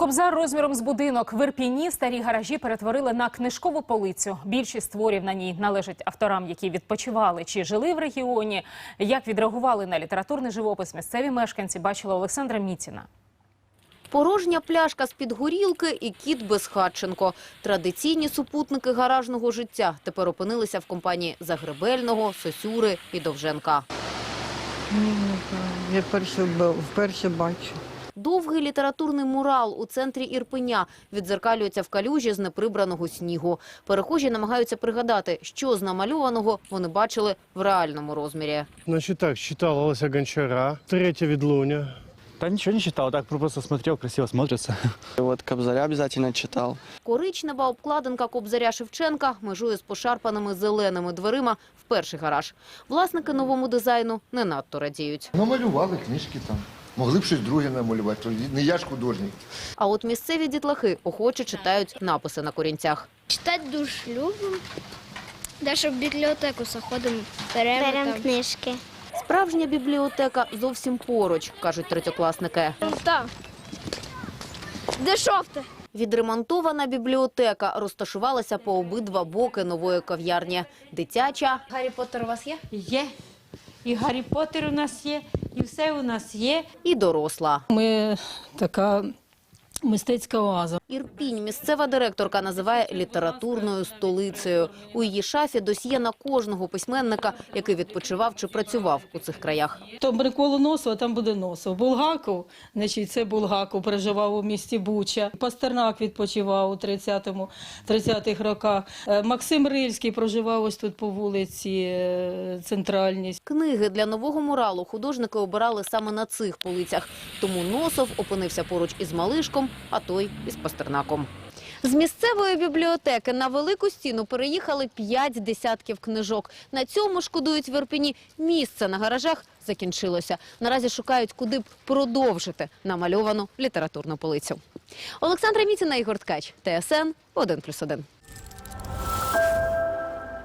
Кобзар розміром з будинок в Ірпіні старі гаражі перетворили на книжкову полицю. Більшість творів на ній належать авторам, які відпочивали чи жили в регіоні. Як відреагували на літературний живопис місцеві мешканці, бачила Олександра Міціна. Порожня пляшка з-під горілки і кіт безхатченко. Традиційні супутники гаражного життя тепер опинилися в компанії Загребельного, Сосюри і Довженка. Знаю. Я перше, вперше бачу. Довгий літературний мурал у центрі Ірпеня відзеркалюється в калюжі з неприбраного снігу. Перехожі намагаються пригадати, що з намальованого вони бачили в реальному розмірі. Значить так, читала Лося Гончара, від ведлуня. Да ничего не читал, так просто смотрел, красиво смотрится. Вот Кобзаря обязательно читал. Коричнева обкладинка Кобзаря Шевченка межує з пошарпаними зеленими дверима в перший гараж. Власники новому дизайну не надто радіють. Намалювали книжки там. Могли б щось друге намалювати. то Не я ж художник. А от місцеві дітлахи охоче читають написи на корінцях. Читати дуже любимо. Навіть в бібліотеку заходимо, беремо, Беремо там. книжки. Справжня бібліотека зовсім поруч, кажуть третьокласники. Так. Де шофти? Відремонтована бібліотека розташувалася по обидва боки нової кав'ярні. Дитяча Гаррі Поттер у вас є? Є. І Гаррі Поттер у нас є, і все у нас є. і доросла. Ми така мистецька оаза. Ірпінь місцева директорка називає літературною столицею. У її шафі досьє на кожного письменника, який відпочивав чи працював у цих краях. То Миколу Носова, там буде Носов. Булгаков, значить, це Булгаков, проживав у місті Буча. Пастернак відпочивав у 30-му, 30-х роках. Е, Максим Рильський проживав ось тут по вулиці е, Центральній. Книги для нового муралу художники обирали саме на цих полицях. Тому Носов опинився поруч із Малишком, а той із Пастернаком. З місцевої бібліотеки на велику стіну переїхали п'ять десятків книжок. На цьому шкодують в Ірпені. Місце на гаражах закінчилося. Наразі шукають, куди б продовжити намальовану літературну полицю. Олександра Міціна, Ігор Ткач, ТСН 1+,1.